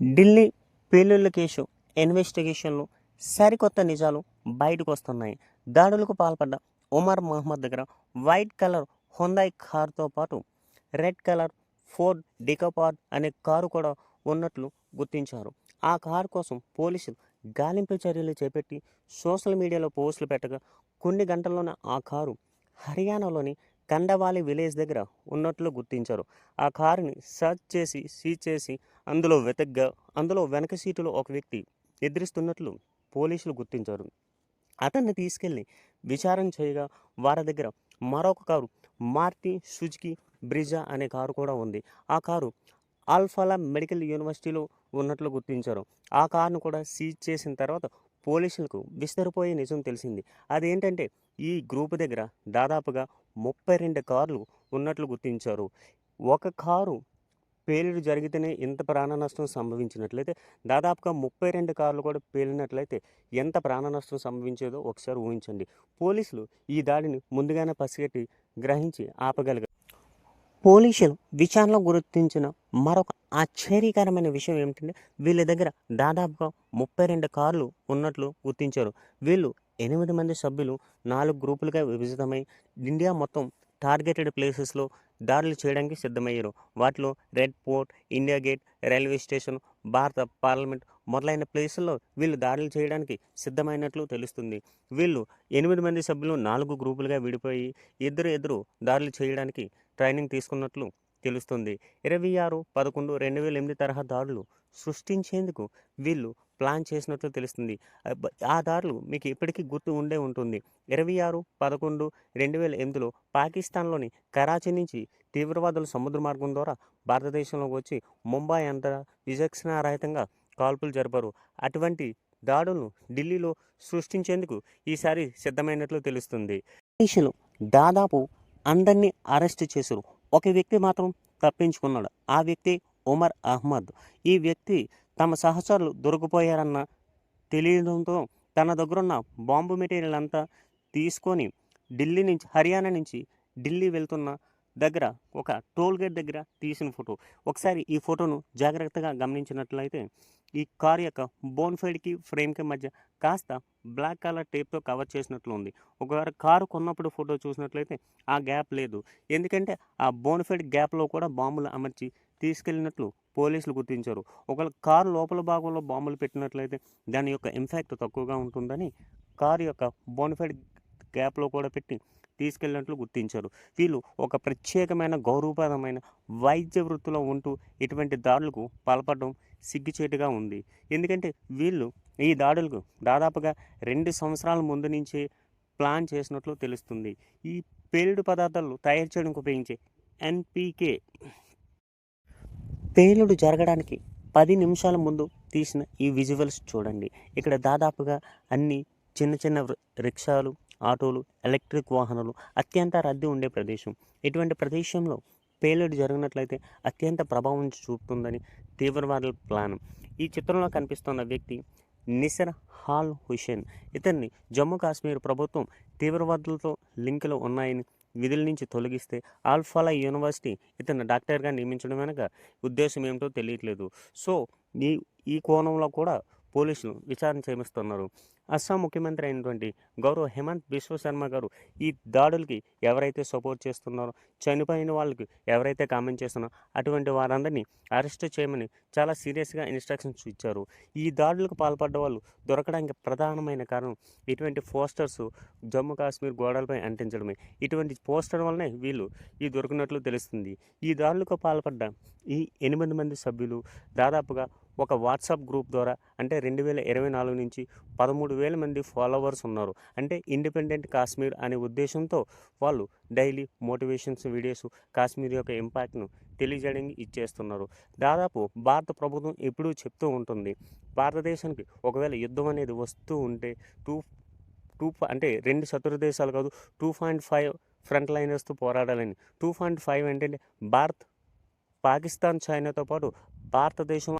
Delhi పేలుళ్ళ case ఇన్వెస్టిగేషన్లో సరికొత్త నిజాలు బయటకు వస్తున్నాయి దాడులకు పాల్పడ్డ ఉమర్ మహమ్మద్ దగ్గర వైట్ కలర్ హొందాయ్ కారుతో పాటు రెడ్ కలర్ ఫోర్డ్ డికోపాడ్ అనే కారు కూడా ఉన్నట్లు గుర్తించారు. ఆ కారు కోసం పోలీసులు గాలింపు చర్యలు చేపట్టి సోషల్ మీడియాలో పోస్టులు పెట్టగా కొన్ని గంటల్లోనే ఆ కారు హర్యానాలోని కండవాలి విలేజ్ దగ్గర ఉన్నట్లు గుర్తించారు. ఆ కారుని సర్చ్ చేసి సీజ్ చేసి అందులో వెతగ్గా అందులో వెనక సీటులో ఒక వ్యక్తి నిద్రిస్తున్నట్లు పోలీసులు గుర్తించారు. అతన్ని తీసుకెళ్ళి విచారణ చేయగా వారి దగ్గర మరొక కారు మార్టి సుజుకి బ్రిజా అనే కారు కూడా ఉంది. ఆ కారు ఆల్ఫాలా మెడికల్ యూనివర్సిటీలో ఉన్నట్లు గుర్తించారు. ఆ కారును కూడా సీజ్ చేసిన తర్వాత పోలీసులకు విస్తరిపోయే నిజం తెలిసింది. అదేంటంటే ఈ గ్రూప్ దగ్గర దాదాపుగా ముప్పై రెండు కార్లు ఉన్నట్లు గుర్తించారు. ఒక కారు పేలుడు జరిగితేనే ఇంత ప్రాణ నష్టం సంభవించినట్లయితే దాదాపుగా ముప్పై రెండు కార్లు కూడా పేలినట్లయితే ఎంత ప్రాణ నష్టం సంభవించేదో ఒకసారి ఊహించండి. పోలీసులు ఈ దాడిని ముందుగానే పసిగట్టి గ్రహించి ఆపగలిగారు. పోలీసులు విచారణలో గుర్తించిన మరొక ఆశ్చర్యకరమైన విషయం ఏమిటంటే వీళ్ళ దగ్గర దాదాపుగా ముప్పై రెండు కార్లు ఉన్నట్లు గుర్తించారు. వీళ్ళు ఎనిమిది మంది సభ్యులు నాలుగు గ్రూపులుగా విభజితమై ఇండియా మొత్తం టార్గెటెడ్ ప్లేసెస్లో దాడులు చేయడానికి సిద్ధమయ్యారు. వాటిలో Red Fort India Gate railway station భారత పార్లమెంట్ మొదలైన ప్లేసుల్లో వీళ్ళు దాడులు చేయడానికి సిద్ధమైనట్లు తెలుస్తుంది. వీళ్ళు ఎనిమిది మంది సభ్యులు నాలుగు గ్రూపులుగా విడిపోయి ఇద్దరు ఎదురు దాడులు చేయడానికి ట్రైనింగ్ తీసుకున్నట్లు తెలుస్తుంది. ఇరవై ఆరు పదకొండు రెండు వేల ఎనిమిది తరహా దాడులు సృష్టించేందుకు వీళ్ళు ప్లాన్ చేసినట్లు తెలుస్తుంది. ఆ దాడులు మీకు ఇప్పటికీ గుర్తు ఉండే ఉంటుంది. ఇరవై ఆరు పదకొండు రెండు వేల ఎనిమిదిలో పాకిస్తాన్లోని కరాచీ నుంచి తీవ్రవాదులు సముద్ర మార్గం ద్వారా భారతదేశంలోకి వచ్చి ముంబై అంత విచక్షణారహితంగా కాల్పులు జరిపారు. అటువంటి దాడులను ఢిల్లీలో సృష్టించేందుకు ఈసారి సిద్ధమైనట్లు తెలుస్తుంది. దాదాపు అందరినీ అరెస్ట్ చేశారు. ఒక వ్యక్తి మాత్రం తప్పించుకున్నాడు. ఆ వ్యక్తి ఉమర్ అహ్మద్. ఈ వ్యక్తి తమ సహచరులు దొరికిపోయారన్న తెలియడంతో తన దగ్గరున్న బాంబు మెటీరియల్ అంతా తీసుకొని ఢిల్లీ నుంచి హర్యానా నుంచి ఢిల్లీ వెళ్తున్న దగ్గర ఒక టోల్ గేట్ దగ్గర తీసిన ఫోటో. ఒకసారి ఈ ఫోటోను జాగ్రత్తగా గమనించినట్లయితే ఈ కార్ యొక్క బోన్ఫైడ్కి ఫ్రేమ్కి మధ్య కాస్త బ్లాక్ కలర్ టేప్తో కవర్ చేసినట్లు ఉంది. ఒకవేళ కారు కొన్నప్పుడు ఫోటో చూసినట్లయితే ఆ గ్యాప్ లేదు. ఎందుకంటే ఆ బోన్ఫైడ్ గ్యాప్లో కూడా బాంబులు అమర్చి తీసుకెళ్ళినట్లు పోలీసులు గుర్తించారు. ఒకవేళ కారు లోపల భాగంలో బాంబులు పెట్టినట్లయితే దాని యొక్క ఇంపాక్ట్ తక్కువగా ఉంటుందని కారు యొక్క బోన్ఫైడ్ గ్యాప్లో కూడా పెట్టి తీసుకెళ్ళినట్లు గుర్తించారు. వీళ్ళు ఒక ప్రత్యేకమైన గౌరవప్రదమైన వైద్య వృత్తిలో ఉంటూ ఇటువంటి దాడులకు పాల్పడడం సిగ్గుచేటుగా ఉంది. ఎందుకంటే వీళ్ళు ఈ దాడులకు దాదాపుగా రెండు సంవత్సరాల ముందు నుంచే ప్లాన్ చేసినట్లు తెలుస్తుంది. ఈ పేలుడు పదార్థాలు తయారు చేయడానికి ఉపయోగించే ఎన్పికే పేలుడు జరగడానికి పది నిమిషాల ముందు తీసిన ఈ విజువల్స్ చూడండి. ఇక్కడ దాదాపుగా అన్ని చిన్న చిన్న రిక్షాలు ఆటోలు ఎలక్ట్రిక్ వాహనాలు అత్యంత రద్దీ ఉండే ప్రదేశం. ఇటువంటి ప్రదేశంలో పేలుడు జరిగినట్లయితే అత్యంత ప్రభావం చూపుతుందని తీవ్రవాదుల ప్లాన్. ఈ చిత్రంలో కనిపిస్తున్న వ్యక్తి నిసర్ హాల్ హుసేన్ ఇతన్ని జమ్మూ కాశ్మీర్ ప్రభుత్వం తీవ్రవాదులతో లింకులు ఉన్నాయని విధుల నుంచి తొలగిస్తే ఆల్ఫాలా యూనివర్సిటీ ఇతను డాక్టర్గా నియమించడం వెనక ఉద్దేశం ఏమిటో తెలియట్లేదు. సో ఈ ఈ కోణంలో కూడా పోలీసులు విచారణ చేయిస్తున్నారు. అస్సాం ముఖ్యమంత్రి అయినటువంటి గౌరవ హేమంత్ విశ్వశర్మ గారు ఈ దాడులకి ఎవరైతే సపోర్ట్ చేస్తున్నారో చనిపోయిన వాళ్ళకి ఎవరైతే కామెంట్ చేస్తున్నారో అటువంటి వారందరినీ అరెస్ట్ చేయమని చాలా సీరియస్గా ఇన్స్ట్రక్షన్స్ ఇచ్చారు. ఈ దాడులకు పాల్పడ్డ వాళ్ళు దొరకడానికి ప్రధానమైన కారణం ఇటువంటి పోస్టర్స్ జమ్మూ కాశ్మీర్ గోడలపై అంటించడమే. ఇటువంటి పోస్టర్ వల్లనే వీళ్ళు ఈ దొరికినట్లు తెలుస్తుంది. ఈ దాడులకు పాల్పడ్డ ఈ ఎనిమిది మంది సభ్యులు దాదాపుగా ఒక వాట్సాప్ గ్రూప్ ద్వారా అంటే రెండు వేల ఇరవై నాలుగు నుంచి పదమూడు వేల మంది ఫాలోవర్స్ ఉన్నారు. అంటే ఇండిపెండెంట్ కాశ్మీర్ అనే ఉద్దేశంతో వాళ్ళు డైలీ మోటివేషన్స్ వీడియోస్ కాశ్మీర్ యొక్క ఇంపాక్ట్ను తెలియజేయడానికి ఇచ్చేస్తున్నారు. దాదాపు భారత ప్రభుత్వం ఎప్పుడూ చెప్తూ ఉంటుంది భారతదేశానికి ఒకవేళ యుద్ధం అనేది వస్తూ ఉంటే టూ టూ అంటే రెండు శత్రు దేశాలు కాదు టూ పాయింట్ ఫైవ్ ఫ్రంట్ లైనర్స్తో పోరాడాలని. టూ పాయింట్ ఫైవ్ ఏంటంటే భారత్ పాకిస్తాన్ చైనాతో పాటు భారతదేశం